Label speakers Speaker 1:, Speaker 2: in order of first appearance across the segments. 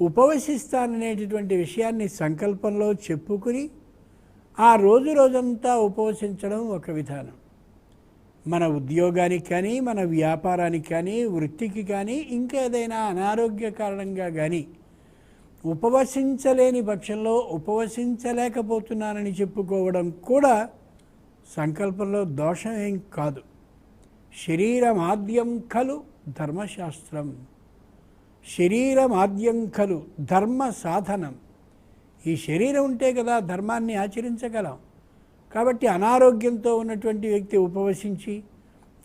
Speaker 1: ఉపవసిస్తాననేటటువంటి విషయాన్ని సంకల్పంలో చెప్పుకుని ఆ రోజు రోజంతా ఉపవసించడం ఒక విధానం. మన ఉద్యోగానికి కానీ మన వ్యాపారానికి కానీ వృత్తికి కానీ ఇంకా ఏదైనా అనారోగ్య కారణంగా కానీ ఉపవసించలేని పక్షంలో ఉపవసించలేకపోతున్నానని చెప్పుకోవడం కూడా సంకల్పంలో దోషం ఏం కాదు. శరీరమాద్యం ఖలు ధర్మశాస్త్రం. శరీరమాద్యం ఖలు ధర్మ సాధనం. ఈ శరీరం ఉంటే కదా ధర్మాన్ని ఆచరించగలం. కాబట్టి అనారోగ్యంతో ఉన్నటువంటి వ్యక్తి ఉపవసించి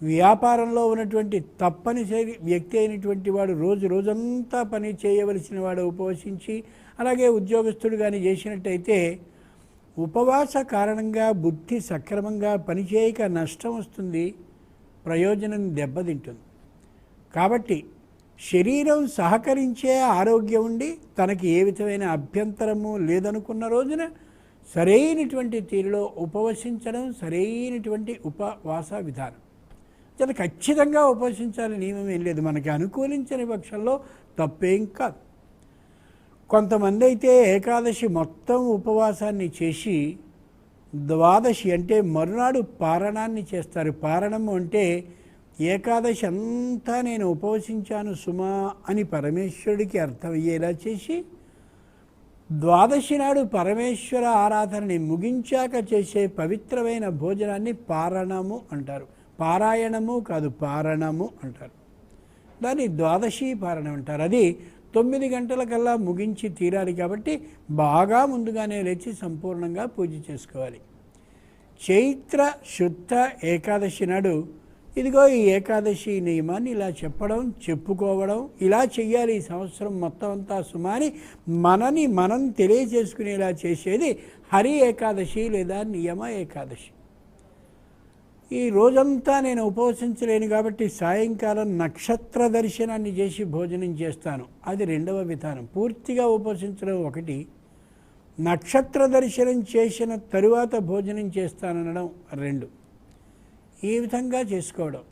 Speaker 1: వ్యాపారంలో ఉన్నటువంటి తప్పనిసరి వ్యక్తి అయినటువంటి వాడు రోజు రోజంతా పని చేయవలసిన వాడు ఉపవసించి అలాగే ఉద్యోగస్తుడు కానీ చేసినట్టయితే ఉపవాస కారణంగా బుద్ధి సక్రమంగా పనిచేయక నష్టం వస్తుంది ప్రయోజనం దెబ్బతింటుంది. కాబట్టి శరీరం సహకరించే ఆరోగ్యం ఉండి తనకి ఏ విధమైన అభ్యంతరము లేదనుకున్న రోజున సరైనటువంటి తీరులో ఉపవసించడం సరైనటువంటి ఉపవాస విధానం. చాలా ఖచ్చితంగా ఉపవసించాలని నియమం ఏం లేదు. మనకి అనుకూలించని పక్షంలో తప్పేం కాదు. కొంతమంది అయితే ఏకాదశి మొత్తం ఉపవాసాన్ని చేసి ద్వాదశి అంటే మరునాడు పారణాన్ని చేస్తారు. పారణము అంటే ఏకాదశి అంతా నేను ఉపవసించాను సుమా అని పరమేశ్వరుడికి అర్థమయ్యేలా చేసి ద్వాదశి నాడు పరమేశ్వర ఆరాధనని ముగించాక చేసే పవిత్రమైన భోజనాన్ని పారణము అంటారు. పారాయణము కాదు పారణము అంటారు. దాన్ని ద్వాదశి పారణం అంటారు. అది తొమ్మిది గంటలకల్లా ముగించి తీరాలి కాబట్టి బాగా ముందుగానే లేచి సంపూర్ణంగా పూజ చేసుకోవాలి. చైత్ర శుద్ధ ఏకాదశి నాడు ఇదిగో ఈ ఏకాదశి నియమాన్ని ఇలా చెప్పడం చెప్పుకోవడం ఇలా చెయ్యాలి. ఈ సంవత్సరం మొత్తం అంతా సుమాని మనని మనం తెలియజేసుకునేలా చేసేది హరి ఏకాదశి లేదా నియమ ఏకాదశి. ఈ రోజంతా నేను ఉపవసించలేను కాబట్టి సాయంకాలం నక్షత్ర దర్శనాన్ని చేసి భోజనం చేస్తాను. అది రెండవ విధానం. పూర్తిగా ఉపవసించడం ఒకటి. నక్షత్ర దర్శనం చేసిన తరువాత భోజనం చేస్తాననడం రెండు. ఏ విధంగా చేసుకోవడం?